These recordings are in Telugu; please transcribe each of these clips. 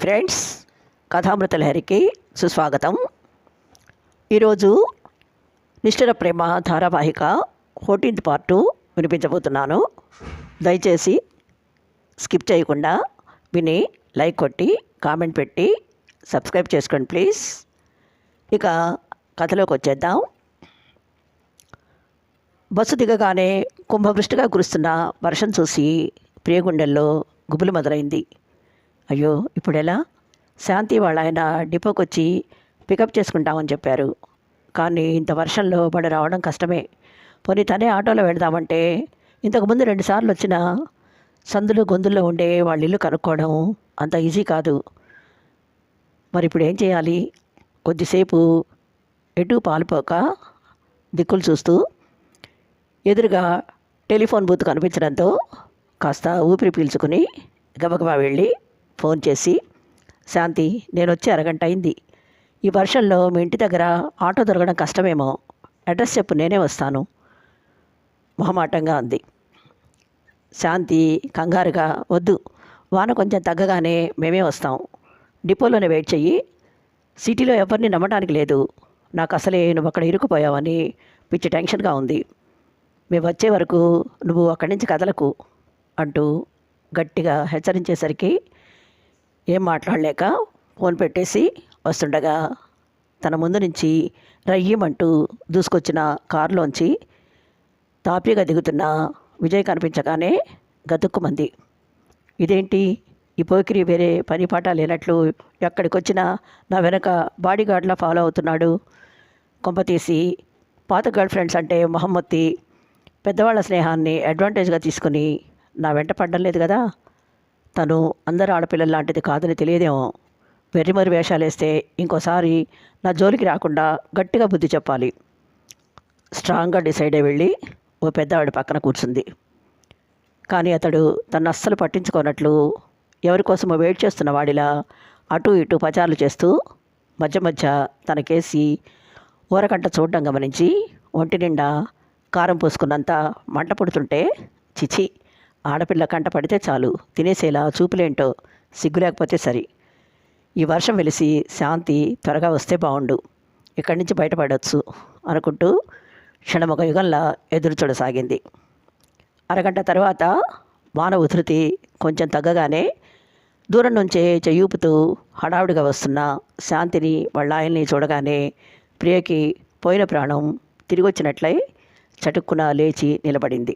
ఫ్రెండ్స్ కథామృత లహరికి సుస్వాగతం. ఈరోజు నిష్ఠుర ప్రేమ ధారావాహిక ఫోర్టీన్త్ పార్టు వినిపించబోతున్నాను. దయచేసి స్కిప్ చేయకుండా విని లైక్ కొట్టి కామెంట్ పెట్టి సబ్స్క్రైబ్ చేసుకోండి ప్లీజ్. ఇక కథలోకి వచ్చేద్దాం. బస్సు దిగగానే కుంభవృష్టిగా కురుస్తున్న వర్షం చూసి ప్రియగుండెల్లో గుబులు మొదలైంది. అయ్యో ఇప్పుడు ఎలా శాంతి వాళ్ళ ఆయన డిపోకి వచ్చి పికప్ చేసుకుంటామని చెప్పారు. కానీ ఇంత వర్షంలో పడి రావడం కష్టమే. పోనీ తనే ఆటోలో వెళదామంటే ఇంతకుముందు రెండుసార్లు వచ్చిన సందులు గొంతుల్లో ఉండే వాళ్ళ ఇల్లు కనుక్కోవడం అంత ఈజీ కాదు. మరి ఇప్పుడు ఏం చేయాలి? కొద్దిసేపు ఎటు పాలుపోక దిక్కులు చూస్తూ ఎదురుగా టెలిఫోన్ బూత్ కనిపించడంతో కాస్త ఊపిరి పీల్చుకుని గబగబా వెళ్ళి ఫోన్ చేసి శాంతి నేను వచ్చి అరగంట అయింది. ఈ వర్షంలో మీ ఇంటి దగ్గర ఆటో దొరకడం కష్టమేమో. అడ్రస్ చెప్పు నేనే వస్తాను. మొహమాటంగా అంది. శాంతి కంగారుగా వద్దు. వాన కొంచెం తగ్గగానే మేమే వస్తాం. డిపోలోనే వెయిట్ చెయ్యి. సిటీలో ఎవరిని నమ్మడానికి లేదు. నాకు అసలే నువ్వు అక్కడ ఇరుక్కుపోయావని పిచ్చి టెన్షన్గా ఉంది. మేము వచ్చే వరకు నువ్వు అక్కడి నుంచి కదలకు అంటూ గట్టిగా హెచ్చరించేసరికి ఏం మాట్లాడలేక ఫోన్ పెట్టేసి వస్తుండగా తన ముందు నుంచి రయ్యమంటూ దూసుకొచ్చిన కారులోంచి తాపీగా దిగుతున్న విజయ్ కనిపించగానే గతుక్కుమంది. ఇదేంటి? ఈ పోకిరి వేరే పని పాట లేనట్లు ఎక్కడికి వచ్చినా నా వెనక బాడీగార్డ్లా ఫాలో అవుతున్నాడు. కొంపతీసి పాత గర్ల్ ఫ్రెండ్స్ అంటే మొహమ్మత్తి పెద్దవాళ్ళ స్నేహాన్ని అడ్వాంటేజ్గా తీసుకుని నా వెంట పడ్డం లేదు కదా. తను అందరు ఆడపిల్లల లాంటిది కాదని తెలియదేమో. వెర్రిమరి వేషాలు వేస్తే ఇంకోసారి నా జోలికి రాకుండా గట్టిగా బుద్ధి చెప్పాలి. స్ట్రాంగ్గా డిసైడ్ అయి వెళ్ళి ఓ పెద్దవాడి పక్కన కూర్చుంది. కానీ అతడు తను అస్సలు పట్టించుకోనట్లు ఎవరి కోసమో వెయిట్ చేస్తున్న వాడిలా అటు ఇటు పచారులు చేస్తూ మధ్య మధ్య తనకేసి ఊరకంట చూడడం గమనించి ఒంటి నిండా కారం పోసుకున్నంత మంట పుడుతుంటే చిచి ఆడపిల్ల కంట పడితే చాలు. తినేసేలా చూపులేంటో సిగ్గు లేకపోతే సరి. ఈ వర్షం వెలిసి శాంతి త్వరగా వస్తే బాగుండు ఇక్కడి నుంచి బయటపడవచ్చు అనుకుంటూ క్షణమొక యుగంలా ఎదురు చూడసాగింది. అరగంట తర్వాత వాన ఉధృతి కొంచెం తగ్గగానే దూరం నుంచే చెయ్యూపుతూ హడావుడిగా వస్తున్న శాంతిని వాళ్ళ ఆయన్ని చూడగానే ప్రియకి పోయిన ప్రాణం తిరిగొచ్చినట్లయి చటుక్కున లేచి నిలబడింది.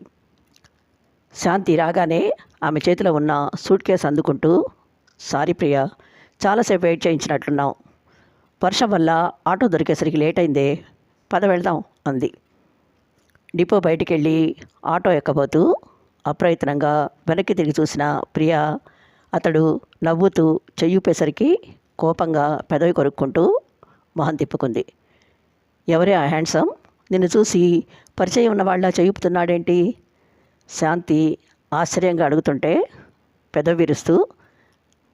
శాంతి రాగానే ఆమె చేతిలో ఉన్న సూట్ కేసు అందుకుంటూ సారీ ప్రియ చాలాసేపు వెయిట్ చేయించినట్లున్నాం వర్షం వల్ల ఆటో దొరికేసరికి లేట్ అయిందే పద వెళ్దాం అంది. డిపో బయటికి వెళ్ళి ఆటో ఎక్కబోతూ అప్రయత్నంగా వెనక్కి తిరిగి చూసిన ప్రియ అతడు నవ్వుతూ చెయ్యూపేసరికి కోపంగా పెదవి కొరుక్కుంటూ మొహం తిప్పుకుంది. ఎవరే ఆ హ్యాండ్సమ్? నిన్ను చూసి పరిచయం ఉన్న వాళ్ళ శాంతి ఆశ్చర్యంగా అడుగుతుంటే పెదవి విరుస్తూ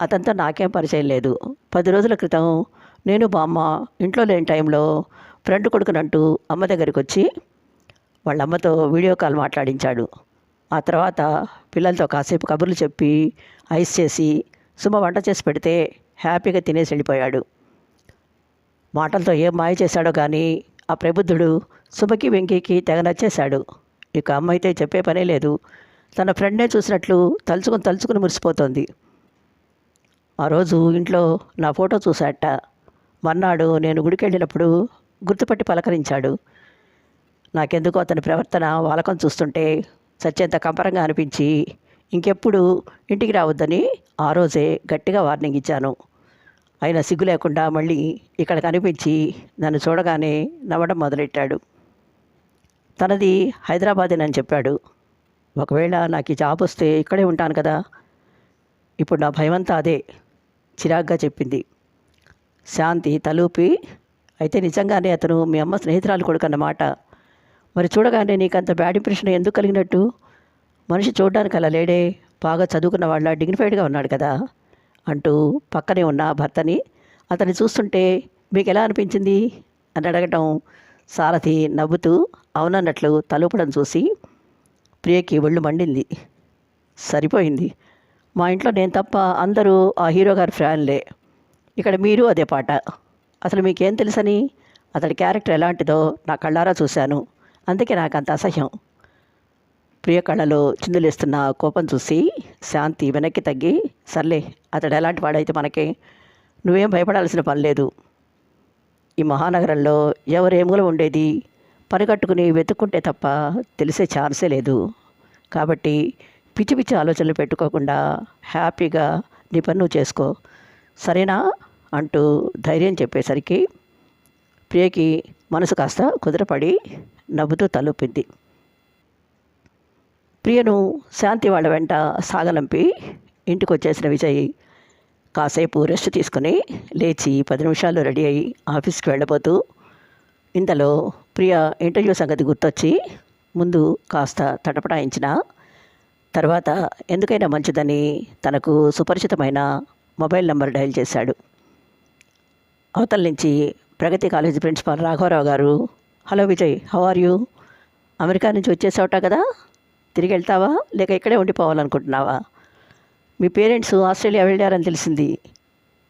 అతనితో నాకేం పరిచయం లేదు. పది రోజుల క్రితం నేను బామ్మ ఇంట్లో లేని టైంలో ఫ్రెండ్ కొడుకునంటూ అమ్మ దగ్గరికి వచ్చి వాళ్ళ అమ్మతో వీడియో కాల్ మాట్లాడించాడు. ఆ తర్వాత పిల్లలతో కాసేపు కబుర్లు చెప్పి ఐస్ చేసి సుమ వంట చేసి పెడితే హ్యాపీగా తినేసి వెళ్ళిపోయాడు. మాటలతో ఏం మాయ చేశాడో కానీ ఆ ప్రబుద్ధుడు సుమకి వెంకీకి తెగ నచ్చేశాడు. ఇక అమ్మ అయితే చెప్పే పనే లేదు. తన ఫ్రెండ్నే చూసినట్లు తలుచుకుని తలుచుకుని మురిసిపోతుంది. ఆ రోజు ఇంట్లో నా ఫోటో చూశాట. మర్నాడు నేను గుడికి వెళ్ళినప్పుడు గుర్తుపట్టి పలకరించాడు. నాకెందుకో అతని ప్రవర్తన వాలకం చూస్తుంటే సత్యంత కంపరంగా అనిపించి ఇంకెప్పుడు ఇంటికి రావద్దని ఆ రోజే గట్టిగా వార్నింగ్ ఇచ్చాను. అయినా సిగ్గు లేకుండా మళ్ళీ ఇక్కడ కనిపించి నన్ను చూడగానే నవ్వడం మొదలెట్టాడు. తనది హైదరాబాదేనని చెప్పాడు. ఒకవేళ నాకు ఈ జాబ్ వస్తే ఇక్కడే ఉంటాను కదా. ఇప్పుడు నా భయమంతా అదే చిరాగ్గా చెప్పింది. శాంతి తలూపి అయితే నిజంగానే అతను మీ అమ్మ స్నేహితురాలు కొడుకన్నమాట మరి చూడగానే నీకంత బ్యాడ్ ఇంప్రెషన్ ఎందుకు కలిగినట్టు? మనిషి చూడడానికి అలా లేడే బాగా చదువుకున్న వాళ్ళ డిగ్నిఫైడ్గా ఉన్నాడు కదా అంటూ పక్కనే ఉన్న భర్తని అతన్ని చూస్తుంటే మీకు ఎలా అనిపించింది? అని అడగటం సారథి నవ్వుతూ అవునన్నట్లు తలుపడం చూసి ప్రియకి ఒళ్ళు మండింది. సరిపోయింది. మా ఇంట్లో నేను తప్ప అందరూ ఆ హీరో గారి ఫ్యాన్లే. ఇక్కడ మీరు అదే పాట. అసలు మీకేం తెలుసని? అతడి క్యారెక్టర్ ఎలాంటిదో నా కళ్ళారా చూశాను. అందుకే నాకు అంత అసహ్యం. ప్రియ కళ్ళలో చిందులేస్తున్న కోపం చూసి శాంతి వెనక్కి తగ్గి సర్లే అతడు ఎలాంటి వాడైతే మనకి నువ్వేం భయపడాల్సిన పని లేదు. ఈ మహానగరంలో ఎవరేమూల ఉండేది? పరిగట్టుకుని వెతుక్కుంటే తప్ప తెలిసే ఛాన్సే లేదు. కాబట్టి పిచ్చి పిచ్చి ఆలోచనలు పెట్టుకోకుండా హ్యాపీగా నీ పని నువ్వు చేసుకో. సరేనా? అంటూ ధైర్యం చెప్పేసరికి ప్రియకి మనసు కాస్త కుదరపడి నవ్వుతూ తలుపింది. ప్రియను శాంతి వాళ్ళ వెంట సాగలంపి ఇంటికి వచ్చేసిన విజయ్ కాసేపు రెస్ట్ తీసుకుని లేచి పది నిమిషాలు రెడీ అయ్యి ఆఫీస్కి వెళ్ళబోతూ ఇంతలో ప్రియ ఇంటర్వ్యూ సంగతి గుర్తొచ్చి ముందు కాస్త తటపటాయించిన తర్వాత ఎందుకైనా మంచిదని తనకు సుపరిచితమైన మొబైల్ నంబర్ డయల్ చేశాడు. అవతల నుంచి ప్రగతి కాలేజీ ప్రిన్సిపాల్ రాఘవరావు గారు hello Vijay how are you? America నుంచి వచ్చేసావుట కదా? తిరిగి వెళ్తావా? లేక ఇక్కడే ఉండిపోవాలనుకుంటున్నావా? మీ పేరెంట్స్ ఆస్ట్రేలియా వెళ్ళారని తెలిసింది.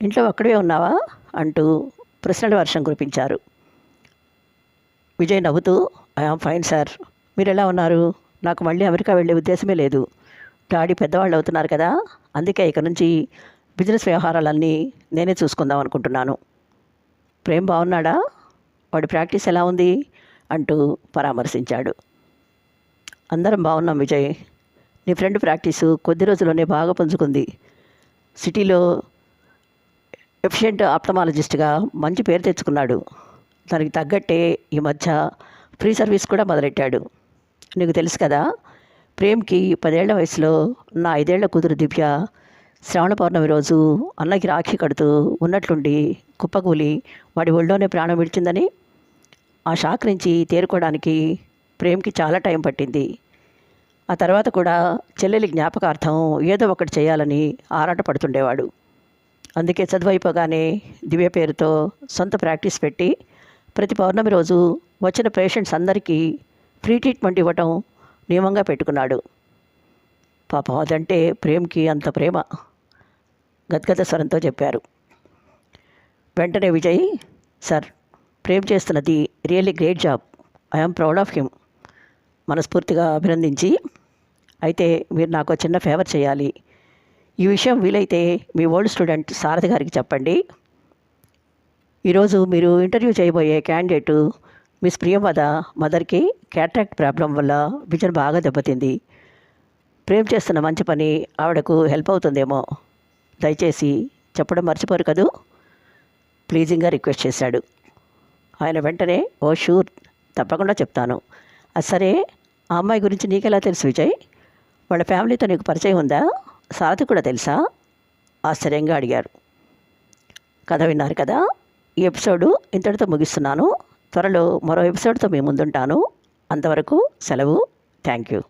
ఇంట్లో అక్కడే ఉన్నావా? అంటూ ప్రశ్నల వర్షం కురిపించారు. విజయ్ నవ్వుతూ ఐఆమ్ ఫైన్ సార్. మీరు ఎలా ఉన్నారు? నాకు మళ్ళీ అమెరికా వెళ్ళే ఉద్దేశమే లేదు. డాడీ పెద్దవాళ్ళు అవుతున్నారు కదా. అందుకే ఇక నుంచి బిజినెస్ వ్యవహారాలన్నీ నేనే చూసుకుందాం అనుకుంటున్నాను. ప్రేమ్ బాగున్నాడా వాడి ప్రాక్టీస్ ఎలా ఉంది? అంటూ పరామర్శించాడు. అందరం బాగున్నాం విజయ్. నీ ఫ్రెండ్ ప్రాక్టీసు కొద్ది రోజుల్లోనే బాగా పుంజుకుంది. సిటీలో ఎఫిషియెంట్ ఆప్టమాలజిస్ట్గా మంచి పేరు తెచ్చుకున్నాడు. దానికి తగ్గట్టే ఈ మధ్య ఫ్రీ సర్వీస్ కూడా మొదలెట్టాడు. నీకు తెలుసు కదా ప్రేమ్కి పదేళ్ళ వయసులో నా ఐదేళ్ళ కూతురు దివ్య శ్రావణ పౌర్ణమి రోజు అన్నకి రాఖీ కడుతూ ఉన్నట్లుండి కుప్పకూలి వాడి ఒళ్ళోనే ప్రాణం విడిచిందని ఆ షాక్ నుంచి తేరుకోవడానికి ప్రేమ్కి చాలా టైం పట్టింది. ఆ తర్వాత కూడా చెల్లెలి జ్ఞాపకార్థం ఏదో ఒకటి చేయాలని ఆరాట పడుతుండేవాడు అందుకే చదువు అయిపోగానే దివ్య పేరుతో సొంత ప్రాక్టీస్ పెట్టి ప్రతి పౌర్ణమి రోజు వచ్చిన పేషెంట్స్ అందరికీ ఫ్రీ ట్రీట్మెంట్ ఇవ్వటం నియమంగా పెట్టుకున్నాడు. పాపం అదంటే ప్రేమ్కి అంత ప్రేమ గద్గద స్వరంతో చెప్పారు. వెంటనే విజయ్ సార్ ప్రేమ్ చేస్తున్నది really great job. I'm proud of him. మనస్ఫూర్తిగా అభినందించి అయితే మీరు నాకు చిన్న ఫేవర్ చేయాలి. ఈ విషయం వీలైతే మీ ఓల్డ్ స్టూడెంట్ సారథి గారికి చెప్పండి. ఈరోజు మీరు ఇంటర్వ్యూ చేయబోయే క్యాండిడేటు మిస్ ప్రియమద మదర్కి క్యాట్రాక్ట్ ప్రాబ్లం వల్ల విజన్ బాగా దెబ్బతింది. ప్రేమ్ చేస్తున్న మంచి పని ఆవిడకు హెల్ప్ అవుతుందేమో దయచేసి చెప్పడం మర్చిపోరు కదూ? ప్లీజింగ్గా రిక్వెస్ట్ చేశాడు. ఆయన వెంటనే ఓ షూర్ తప్పకుండా చెప్తాను. సరే ఆ అమ్మాయి గురించి నీకెలా తెలుసు విజయ్? వాళ్ళ ఫ్యామిలీతో నీకు పరిచయం ఉందా? సారథి కూడా తెలుసా? ఆశ్చర్యంగా అడిగారు. కథ విన్నారు కదా? ఈ ఎపిసోడు ఇంతటితో ముగిస్తున్నాను. త్వరలో మరో ఎపిసోడ్తో మీ ముందుంటాను. అంతవరకు సెలవు. Thank you.